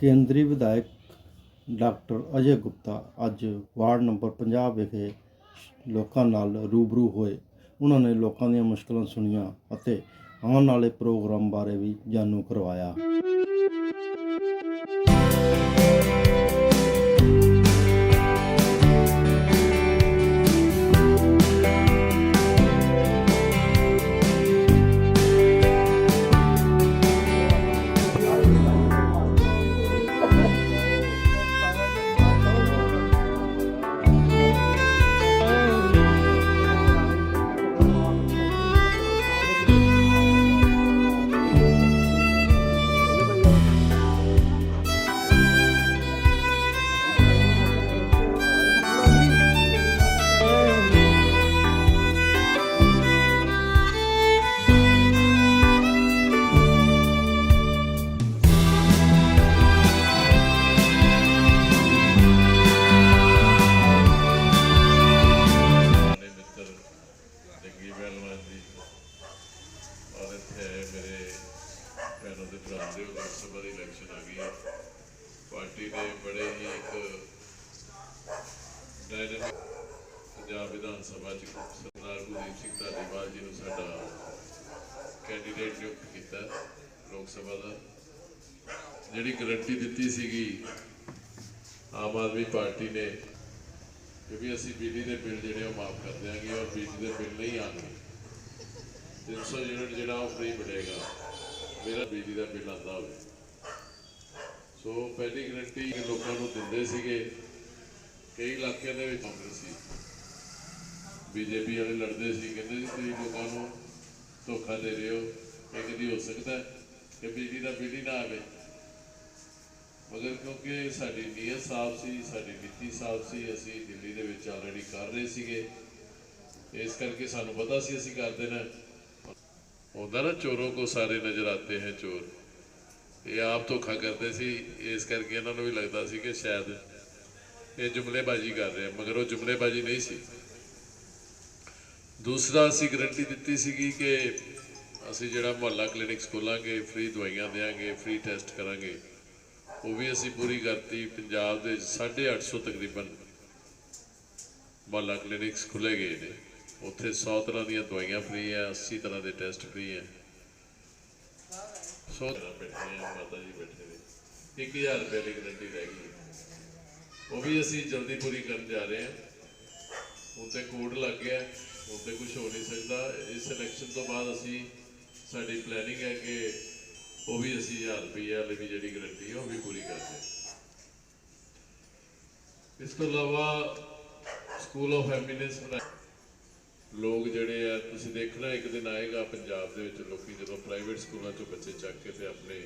ਕੇਂਦਰੀ ਵਿਧਾਇਕ ਡਾਕਟਰ ਅਜੇ ਗੁਪਤਾ ਅੱਜ ਵਾਰਡ ਨੰਬਰ 50 ਵਿਖੇ ਲੋਕਾਂ ਨਾਲ ਰੂਬਰੂ ਹੋਏ। ਉਹਨਾਂ ਨੇ ਲੋਕਾਂ ਦੀਆਂ ਮੁਸ਼ਕਲਾਂ ਸੁਣੀਆਂ ਅਤੇ ਆਉਣ ਵਾਲੇ ਪ੍ਰੋਗਰਾਮ ਬਾਰੇ ਵੀ ਜਾਣੂ ਕਰਵਾਇਆ। ਜੱਗੀ ਪਹਿਲਵਾਨ ਜੀ ਔਰ ਇੱਥੇ ਆਏ ਮੇਰੇ ਭੈਣਾਂ ਦੇ ਭਰਾ ਦੇ ਲੋਕ ਸਭਾ ਦੀ ਇਲੈਕਸ਼ਨ ਆ ਗਈ ਹੈ। ਪਾਰਟੀ ਨੇ ਬੜੇ ਹੀ ਇੱਕ ਡਾਇਨਾਮਿਕ ਪੰਜਾਬ ਵਿਧਾਨ ਸਭਾ ਚ ਸਰਦਾਰ ਗੁਰਦੀਪ ਸਿੰਘ ਧਾਲੀਵਾਲ ਜੀ ਨੂੰ ਸਾਡਾ ਕੈਂਡੀਡੇਟ ਨਿਯੁਕਤ ਕੀਤਾ ਲੋਕ ਸਭਾ ਦਾ। ਜਿਹੜੀ ਗਰੰਟੀ ਦਿੱਤੀ ਸੀਗੀ ਆਮ ਆਦਮੀ ਪਾਰਟੀ ਨੇ ਕਿਉਂਕਿ ਅਸੀਂ ਬਿਜਲੀ ਦੇ ਬਿੱਲ ਜਿਹੜੇ ਉਹ ਮਾਫ ਕਰ ਦਿਆਂਗੇ ਔਰ ਬਿਜਲੀ ਦੇ ਬਿੱਲ ਨਹੀਂ ਆਉਣਗੇ 300 ਯੂਨਿਟ ਜਿਹੜਾ ਉਹ ਫ੍ਰੀ ਮਿਲੇਗਾ। ਮੇਰਾ ਬਿਜਲੀ ਦਾ ਬਿੱਲ ਆਉਂਦਾ ਹੋਵੇ। ਸੋ ਪਹਿਲੀ ਗਰੰਟੀ ਲੋਕਾਂ ਨੂੰ ਦਿੰਦੇ ਸੀਗੇ। ਕਈ ਇਲਾਕਿਆਂ ਦੇ ਵਿੱਚ ਕਾਂਗਰਸੀ ਬੀਜੇਪੀ ਵਾਲੇ ਲੜਦੇ ਸੀ। ਕਹਿੰਦੇ ਜੀ ਤੁਸੀਂ ਲੋਕਾਂ ਨੂੰ ਧੋਖਾ ਦੇ ਰਹੇ ਹੋ। ਇਹ ਕਦੀ ਹੋ ਸਕਦਾ ਕਿ ਬਿਜਲੀ ਦਾ ਬਿੱਲ ਹੀ ਨਾ ਆਵੇ? ਮਗਰ ਕਿਉਂਕਿ ਸਾਡੀ ਨੀਅਤ ਸਾਹਿਬ ਸੀ, ਸਾਡੀ ਨੀਤੀ ਸਾਹਿਬ ਸੀ, ਅਸੀਂ ਦਿੱਲੀ ਦੇ ਵਿੱਚ ਆਲਰੇਡੀ ਕਰ ਰਹੇ ਸੀਗੇ। ਇਸ ਕਰਕੇ ਸਾਨੂੰ ਪਤਾ ਸੀ ਅਸੀਂ ਕਰ ਦੇਣਾ। ਹੁੰਦਾ ਨਾ ਚੋਰੋਂ ਕੋ ਸਾਰੇ ਨਜ਼ਰ ਆਤੇ ਹੈ ਚੋਰ। ਇਹ ਆਪ ਧੋਖਾ ਕਰਦੇ ਸੀ। ਇਸ ਕਰਕੇ ਇਹਨਾਂ ਨੂੰ ਵੀ ਲੱਗਦਾ ਸੀ ਕਿ ਸ਼ਾਇਦ ਇਹ ਜੁਮਲੇਬਾਜ਼ੀ ਕਰ ਰਹੇ ਮਗਰ ਉਹ ਜੁਮਲੇਬਾਜ਼ੀ ਨਹੀਂ ਸੀ। ਦੂਸਰਾ ਅਸੀਂ ਗਰੰਟੀ ਦਿੱਤੀ ਸੀਗੀ ਕਿ ਅਸੀਂ ਜਿਹੜਾ ਮੁਹੱਲਾ ਕਲੀਨਿਕ ਖੋਲਾਂਗੇ ਫ੍ਰੀ ਦਵਾਈਆਂ ਦੇਵਾਂਗੇ ਫ੍ਰੀ ਟੈਸਟ ਕਰਾਂਗੇ। ਉਹ ਵੀ ਅਸੀਂ ਪੂਰੀ ਕਰਤੀ, ਪੰਜਾਬ ਦੇ 850 ਤਕਰੀਬਨ ਮੁਹੱਲਾ ਕਲੀਨਿਕਸ ਖੁੱਲੇ ਗਏ ਨੇ। ਉੱਥੇ 100 ਤਰ੍ਹਾਂ ਦੀਆਂ ਦਵਾਈਆਂ ਫ੍ਰੀ ਹੈ 80 ਤਰ੍ਹਾਂ ਦੇ ਟੈਸਟ ਫ੍ਰੀ ਹੈ ਸੋ ਬੈਠੇ ਆ, ਮਾਤਾ ਜੀ ਬੈਠੇ ਨੇ। 1000 ਰੁਪਏ ਦੀ ਗਰੰਟੀ ਰਹਿ ਗਈ। ਉਹ ਵੀ ਅਸੀਂ ਜਲਦੀ ਪੂਰੀ ਕਰਨ ਜਾ ਰਹੇ ਹਾਂ ਉੱਤੇ ਕੋਡ ਲੱਗ ਗਿਆ ਉੱਤੇ ਕੁਝ ਹੋ ਨਹੀਂ ਸਕਦਾ। ਇਸ ਇਲੈਕਸ਼ਨ ਤੋਂ ਬਾਅਦ ਅਸੀਂ ਸਾਡੀ ਪਲੈਨਿੰਗ ਹੈ ਕਿ ਉਹ ਵੀ ਅਸੀਂ 1000 ਰੁਪਏ ਵਾਲੀ ਵੀ ਜਿਹੜੀ ਗਰੰਟੀ ਹੈ ਉਹ ਵੀ ਪੂਰੀ ਕਰਦੇ ਇਸ ਤੋਂ ਇਲਾਵਾ ਸਕੂਲ ਆਫ ਹੈਪੀਨੈਸ ਬਣਾ ਲੋਕ ਜਿਹੜੇ ਆ, ਤੁਸੀਂ ਦੇਖਣਾ, ਇੱਕ ਦਿਨ ਆਏਗਾ ਪੰਜਾਬ ਦੇ ਵਿੱਚ ਲੋਕੀ ਜਦੋਂ ਪ੍ਰਾਈਵੇਟ ਸਕੂਲਾਂ ਚੋਂ ਬੱਚੇ ਚੱਕ ਕੇ ਤੇ ਆਪਣੇ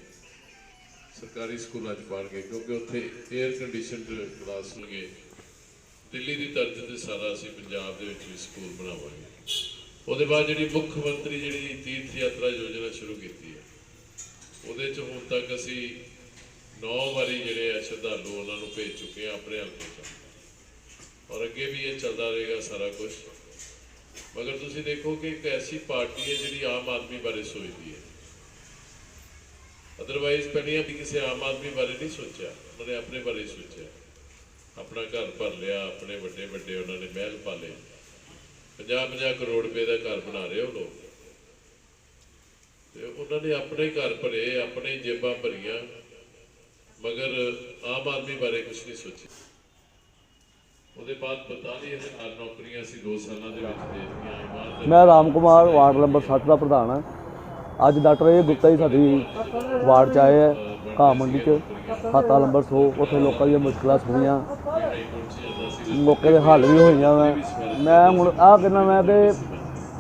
ਸਰਕਾਰੀ ਸਕੂਲਾਂ 'ਚ ਪਾਣਗੇ ਕਿਉਂਕਿ ਉੱਥੇ 에ਅਰ ਕੰਡੀਸ਼ਨਡ ਕਲਾਸ ਹੋਣਗੇ। ਦਿੱਲੀ ਦੀ ਤਰਜ਼ ਤੇ ਸਾਰਾ ਅਸੀਂ ਪੰਜਾਬ ਦੇ ਵਿੱਚ ਵੀ ਸਕੂਲ ਬਣਾਵਾਂਗੇ। ਉਹਦੇ ਬਾਅਦ ਜਿਹੜੀ ਮੁੱਖ ਮੰਤਰੀ ਜਿਹੜੀ ਤੀਰਥ ਯਾਤਰਾ ਯੋਜਨਾ ਸ਼ੁਰੂ ਕੀਤੀ ਹੈ ਉਹਦੇ ਚ ਹੁਣ ਤੱਕ ਅਸੀਂ 9 ਵਾਰੀ ਜਿਹੜੇ ਆ ਸ਼ਰਧਾਲੂ ਉਹਨਾਂ ਨੂੰ ਭੇਜ ਚੁੱਕੇ ਆ ਆਪਣੇ ਹਲਕੇ ਚ। ਔਰ ਅੱਗੇ ਵੀ ਇਹ ਚੱਲਦਾ ਰਹੇਗਾ ਸਾਰਾ ਕੁਝ ਮਗਰ ਤੁਸੀਂ ਦੇਖੋ ਕਿ ਇੱਕ ਐਸੀ ਪਾਰਟੀ ਹੈ ਜਿਹੜੀ ਆਮ ਆਦਮੀ ਬਾਰੇ ਸੋਚਦੀ ਹੈ। ਅਦਰਵਾਈਜ਼ ਪਹਿਲੀਆਂ ਵੀ ਕਿਸੇ ਆਮ ਆਦਮੀ ਬਾਰੇ ਨਹੀਂ ਸੋਚਿਆ। ਉਹਨਾਂ ਨੇ ਆਪਣੇ ਬਾਰੇ ਸੋਚਿਆ। ਆਪਣਾ ਘਰ ਭਰ ਲਿਆ, ਆਪਣੇ ਵੱਡੇ ਵੱਡੇ ਉਹਨਾਂ ਨੇ ਮਹਿਲ ਪਾਲੇ। 50 50 ਕਰੋੜ ਰੁਪਏ ਦਾ ਘਰ ਬਣਾ ਰਹੇ ਉਹ ਲੋਕ। ਤੇ ਉਹਨਾਂ ਨੇ ਆਪਣੇ ਘਰ ਭਰੇ ਆਪਣੇ ਜੇਬਾਂ ਭਰੀਆਂ ਮਗਰ ਆਮ ਆਦਮੀ ਬਾਰੇ ਕੁਝ ਨਹੀਂ ਸੋਚਿਆ। ਉਹਦੇ ਬਾਅਦ 42000 ਨੌਕਰੀਆਂ ਸੀ 2 ਸਾਲਾਂ ਦੇ ਵਿੱਚ ਦੇ ਦਿੱਤੀਆਂ ਮੈਂ ਰਾਮ ਕੁਮਾਰ ਵਾਰਡ ਨੰਬਰ 60 ਦਾ ਪ੍ਰਧਾਨ ਹਾਂ। ਅੱਜ ਡਾਕਟਰ ਇਹ ਗੁਪਤਾ ਜੀ ਸਾਡੀ ਵਾਰਡ ਚ ਆਏ ਹੈ ਘਾਹ ਮੰਡੀ ਚ ਖਾਤਾ ਨੰਬਰ 100 ਉੱਥੇ ਲੋਕਾਂ ਦੀਆਂ ਮੁਸ਼ਕਲਾਂ ਸੁਣੀਆਂ। ਮੌਕੇ ਦੇ ਹੱਲ ਵੀ ਹੋਈਆਂ ਮੈਂ ਮੈਂ ਹੁਣ ਆਹ ਕਹਿੰਦਾ ਮੈਂ ਕਿ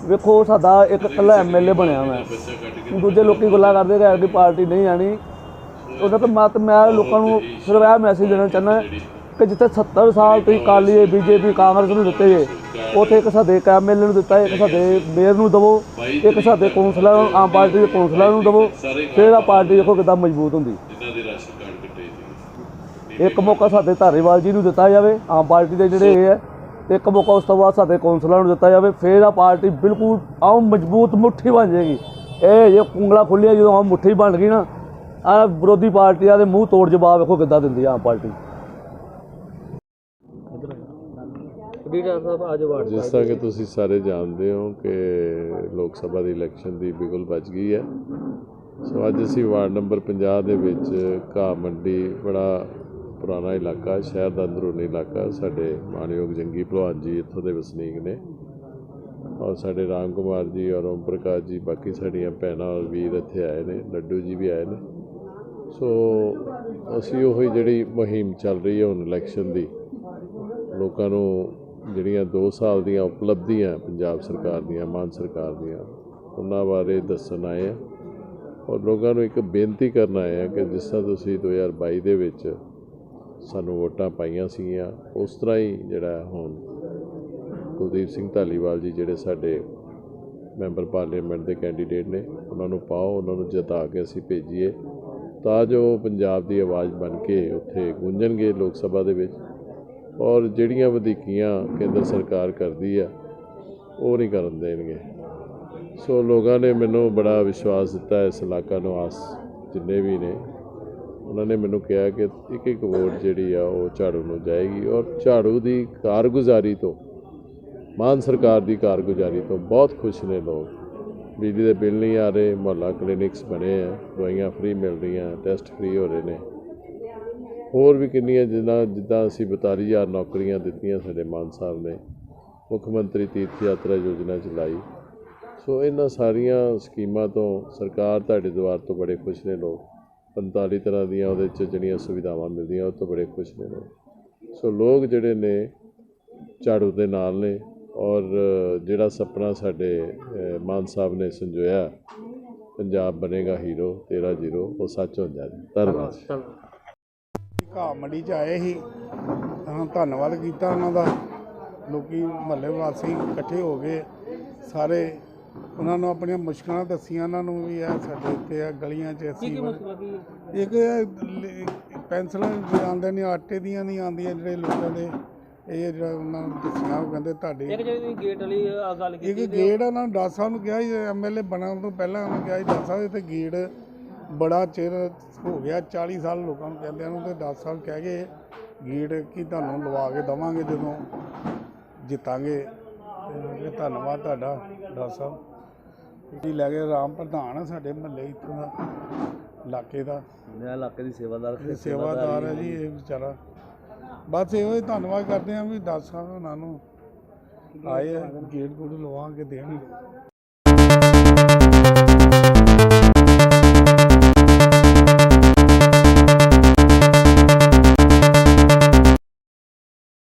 ਵੇਖੋ ਸਾਡਾ ਇੱਕ ਇਕੱਲਾ ਐਮਐਲਏ ਬਣਿਆ ਮੈਂ ਦੂਜੇ ਲੋਕੀ ਗੱਲਾਂ ਕਰਦੇ ਕਿ ਐਡੀ ਪਾਰਟੀ ਨਹੀਂ ਆਣੀ। ਉਹਨਾਂ ਤੋਂ ਮਤ ਮੈਂ ਲੋਕਾਂ ਨੂੰ ਸਿਰਫ ਇਹ ਮੈਸੇਜ ਦੇਣਾ ਚਾਹੁੰਦਾ ਕਿ ਜਿੱਥੇ 70 ਸਾਲ ਤੁਸੀਂ ਕਾਲੀ ਬੀਜੇਪੀ, ਕਾਂਗਰਸ ਨੂੰ ਦਿੱਤੇ ਜੇ, ਉੱਥੇ ਇੱਕ ਸਾਡੇ ਐਮਐਲਏ ਨੂੰ ਦਿੱਤਾ, ਇੱਕ ਸਾਡੇ ਮੇਅਰ ਨੂੰ ਦਵੋ, ਇੱਕ ਸਾਡੇ ਕੌਂਸਲਰ ਨੂੰ, ਆਮ ਪਾਰਟੀ ਦੇ ਕੌਂਸਲਰ ਨੂੰ ਦਵੋ। ਫਿਰ ਆ ਪਾਰਟੀ ਦੇਖੋ ਕਿੱਦਾਂ ਮਜ਼ਬੂਤ ਹੁੰਦੀ। ਇੱਕ ਮੌਕਾ ਸਾਡੇ ਧਾਰੀਵਾਲ ਜੀ ਨੂੰ ਦਿੱਤਾ ਜਾਵੇ, ਆਮ ਪਾਰਟੀ ਦੇ ਜਿਹੜੇ ਇਹ ਹੈ। ਤੇ ਇੱਕ ਮੌਕਾ ਉਸ ਤੋਂ ਬਾਅਦ ਸਾਡੇ ਕੌਂਸਲਰਾਂ ਨੂੰ ਦਿੱਤਾ ਜਾਵੇ ਫਿਰ ਆ ਪਾਰਟੀ ਬਿਲਕੁਲ ਆਉਂ ਮਜ਼ਬੂਤ ਮੁੱਠੀ ਬਣ ਜਾਏਗੀ। ਇਹ ਜੇ ਕੁੰਗਲਾ ਖੁੱਲਿਆ ਜਦੋਂ ਆਹ ਮੁੱਠੀ ਬਣ ਗਈ ਨਾ ਆ ਵਿਰੋਧੀ ਪਾਰਟੀਆਂ ਦੇ ਮੂੰਹ ਤੋੜ ਜਵਾਬ ਵੇਖੋ ਕਿੱਦਾਂ ਦਿੰਦੀ ਆ ਆਮ ਪਾਰਟੀ। ਡੀਟਾ ਸਾਹਿਬ ਅੱਜ ਵਾਰਡ ਜਿਸ ਤਰ੍ਹਾਂ ਕਿ ਤੁਸੀਂ ਸਾਰੇ ਜਾਣਦੇ ਹੋ ਕਿ ਲੋਕ ਸਭਾ ਦੀ ਇਲੈਕਸ਼ਨ ਦੀ ਬਿਗੁਲ ਵੱਜ ਗਈ ਹੈ। ਸੋ ਅੱਜ ਅਸੀਂ ਵਾਰਡ ਨੰਬਰ 50 ਦੇ ਵਿੱਚ ਘਾਹ ਮੰਡੀ ਬੜਾ ਪੁਰਾਣਾ ਇਲਾਕਾ, ਸ਼ਹਿਰ ਦਾ ਅੰਦਰੂਨੀ ਇਲਾਕਾ, ਸਾਡੇ ਮਾਨਯੋਗ ਜੰਗੀ ਭਲਵਾਨ ਜੀ ਇੱਥੋਂ ਦੇ ਵਸਨੀਕ ਨੇ। ਔਰ ਸਾਡੇ ਰਾਮ ਕੁਮਾਰ ਜੀ ਔਰ ਓਮ ਪ੍ਰਕਾਸ਼ ਜੀ, ਬਾਕੀ ਸਾਡੀਆਂ ਭੈਣਾਂ ਔਰ ਵੀਰ ਇੱਥੇ ਆਏ ਨੇ, ਲੱਡੂ ਜੀ ਵੀ ਆਏ ਨੇ। ਸੋ ਅਸੀਂ ਉਹੀ ਜਿਹੜੀ ਮੁਹਿੰਮ ਚੱਲ ਰਹੀ ਹੈ ਹੁਣ ਇਲੈਕਸ਼ਨ ਦੀ, ਲੋਕਾਂ ਨੂੰ ਜਿਹੜੀਆਂ 2 ਸਾਲ ਦੀਆਂ ਉਪਲਬਧੀਆਂ ਪੰਜਾਬ ਸਰਕਾਰ ਦੀਆਂ, ਮਾਨ ਸਰਕਾਰ ਦੀਆਂ, ਉਹਨਾਂ ਬਾਰੇ ਦੱਸਣ ਆਏ ਆ ਔਰ ਲੋਕਾਂ ਨੂੰ ਇੱਕ ਬੇਨਤੀ ਕਰਨਾ ਆਏ ਆ ਕਿ ਜਿਸ ਤਰ੍ਹਾਂ ਤੁਸੀਂ 2022 ਦੇ ਵਿੱਚ ਸਾਨੂੰ ਵੋਟਾਂ ਪਾਈਆਂ ਸੀਗੀਆਂ। ਉਸ ਤਰ੍ਹਾਂ ਹੀ ਜਿਹੜਾ ਹੁਣ ਕੁਲਦੀਪ ਸਿੰਘ ਧਾਲੀਵਾਲ ਜੀ ਜਿਹੜੇ ਸਾਡੇ ਮੈਂਬਰ ਪਾਰਲੀਮੈਂਟ ਦੇ ਕੈਂਡੀਡੇਟ ਨੇ, ਉਹਨਾਂ ਨੂੰ ਪਾਓ, ਉਹਨਾਂ ਨੂੰ ਜਿਤਾ ਕੇ ਅਸੀਂ ਭੇਜੀਏ। ਤਾਂ ਜੋ ਪੰਜਾਬ ਦੀ ਆਵਾਜ਼ ਬਣ ਕੇ ਉੱਥੇ ਗੂੰਜਣਗੇ ਲੋਕ ਸਭਾ ਦੇ ਵਿੱਚ। ਔਰ ਜਿਹੜੀਆਂ ਵਧੀਕੀਆਂ ਕੇਂਦਰ ਸਰਕਾਰ ਕਰਦੀ ਆ, ਉਹ ਨਹੀਂ ਕਰਨ ਦੇਣਗੇ। ਸੋ ਲੋਕਾਂ ਨੇ ਮੈਨੂੰ ਬੜਾ ਵਿਸ਼ਵਾਸ ਦਿੱਤਾ ਇਸ ਇਲਾਕਾ ਨੂੰ, ਆਸ ਜਿੰਨੇ ਵੀ ਨੇ। ਉਹਨਾਂ ਨੇ ਮੈਨੂੰ ਕਿਹਾ ਕਿ ਇੱਕ ਇੱਕ ਵੋਟ ਜਿਹੜੀ ਆ ਉਹ ਝਾੜੂ ਨੂੰ ਜਾਏਗੀ ਔਰ ਝਾੜੂ ਦੀ ਕਾਰਗੁਜ਼ਾਰੀ ਤੋਂ, ਮਾਨ ਸਰਕਾਰ ਦੀ ਕਾਰਗੁਜ਼ਾਰੀ ਤੋਂ ਬਹੁਤ ਖੁਸ਼ ਨੇ ਲੋਕ। ਬਿਜਲੀ ਦੇ ਬਿੱਲ ਨਹੀਂ ਆ ਰਹੇ, ਮੁਹੱਲਾ ਕਲੀਨਿਕਸ ਬਣੇ ਆ, ਦਵਾਈਆਂ ਫ੍ਰੀ ਮਿਲ ਰਹੀਆਂ, ਟੈਸਟ ਫ੍ਰੀ ਹੋ ਰਹੇ ਨੇ। ਹੋਰ ਵੀ ਕਿੰਨੀਆਂ ਜਿੱਦਾਂ ਜਿੱਦਾਂ ਅਸੀਂ 42000 ਨੌਕਰੀਆਂ ਦਿੱਤੀਆਂ ਸਾਡੇ ਮਾਨ ਸਾਹਿਬ ਨੇ, ਮੁੱਖ ਮੰਤਰੀ ਤੀਰਥ ਯਾਤਰਾ ਯੋਜਨਾ ਚਲਾਈ। ਸੋ ਇਹਨਾਂ ਸਾਰੀਆਂ ਸਕੀਮਾਂ ਤੋਂ ਸਰਕਾਰ ਤੁਹਾਡੇ ਦੁਆਰ ਤੋਂ ਬੜੇ ਖੁਸ਼ ਨੇ ਲੋਕ। 45 ਤਰ੍ਹਾਂ ਦੀਆਂ ਉਹਦੇ 'ਚ ਜਿਹੜੀਆਂ ਸੁਵਿਧਾਵਾਂ ਮਿਲਦੀਆਂ ਉਹ ਤੋਂ ਬੜੇ ਖੁਸ਼ ਨੇ ਲੋਕ ਸੋ ਲੋਕ ਜਿਹੜੇ ਨੇ ਝਾੜੂ ਦੇ ਨਾਲ ਨੇ ਔਰ ਜਿਹੜਾ ਸੁਪਨਾ ਸਾਡੇ ਮਾਨ ਸਾਹਿਬ ਨੇ ਸੰਜੋਇਆ ਪੰਜਾਬ ਬਣੇਗਾ ਹੀਰੋ ਤੇਰਾ ਜ਼ੀਰੋ ਉਹ ਸੱਚ ਹੋ ਜਾਏ ਧੰਨਵਾਦ ਘਾਹ ਮੰਡੀ ਚ ਆਏ ਸੀ ਤਾਂ ਧੰਨਵਾਦ ਕੀਤਾ ਉਹਨਾਂ ਦਾ। ਲੋਕੀ ਮਹੱਲੇ ਵਾਸੀ ਇਕੱਠੇ ਹੋ ਗਏ ਸਾਰੇ ਉਹਨਾਂ ਨੂੰ ਆਪਣੀਆਂ ਮੁਸ਼ਕਲਾਂ ਦੱਸੀਆਂ ਉਹਨਾਂ ਨੂੰ ਵੀ ਇਹ ਸਾਡੇ ਇੱਥੇ ਆ ਗਲੀਆਂ 'ਚ ਅਸੀਂ ਇੱਕ ਇਹ ਪੈਨਸਲਾਂ ਆਉਂਦੇ ਨੇ ਆਟੇ ਦੀਆਂ ਨਹੀਂ ਆਉਂਦੀਆਂ ਜਿਹੜੇ ਲੋਕਾਂ ਦੇ ਇਹ ਜਿਹੜਾ ਉਹਨਾਂ ਨੂੰ ਦੱਸੀਆਂ ਉਹ ਕਹਿੰਦੇ ਤੁਹਾਡੇ ਇੱਕ ਜਿਹੜੀ ਤੁਸੀਂ ਗੇਟ ਵਾਲੀ ਆ ਗੱਲ ਇੱਕ ਕੀਤੀ ਗੇਟ ਉਹਨਾਂ ਨੂੰ 10 ਸਾਲ ਨੂੰ ਕਿਹਾ ਐਮਐਲਏ ਬਣਨ ਤੋਂ ਪਹਿਲਾਂ ਉਹਨੂੰ ਕਿਹਾ ਸੀ 10 ਸਾਲ ਤੇ ਗੇਟ ਬੜਾ ਚਿਰ ਹੋ ਗਿਆ 40 ਸਾਲ ਲੋਕਾਂ ਨੂੰ ਕਹਿੰਦਿਆਂ ਨੂੰ ਤੇ 10 ਸਾਲ ਕਹਿ ਗਏ ਗੇਟ ਕੀ ਤੁਹਾਨੂੰ ਲਵਾ ਕੇ ਦਵਾਂਗੇ ਜਦੋਂ ਜਿੱਤਾਂਗੇ ਤੇ ਧੰਨਵਾਦ ਤੁਹਾਡਾ ਡਾਕਟਰ ਸਾਹਿਬ। ਜੀ ਲੈ ਗਏ ਰਾਮ ਪ੍ਰਧਾਨ ਆ ਸਾਡੇ ਮਹੱਲੇ ਇੱਥੋਂ ਦਾ ਇਲਾਕੇ ਦਾ। ਮੈਂ ਇਲਾਕੇ ਦੀ ਸੇਵਾਦਾਰ ਇਹ ਸੇਵਾਦਾਰ ਹੈ ਜੀ ਇਹ ਵਿਚਾਰਾ। ਬਸ ਇਹੋ ਹੀ ਧੰਨਵਾਦ ਕਰਦੇ ਹਾਂ ਵੀ 10 ਸਾਲ ਉਹਨਾਂ ਨੂੰ ਆਏ ਆ, ਗੇਟ ਗੂਟ ਲਵਾ ਕੇ ਦੇਣ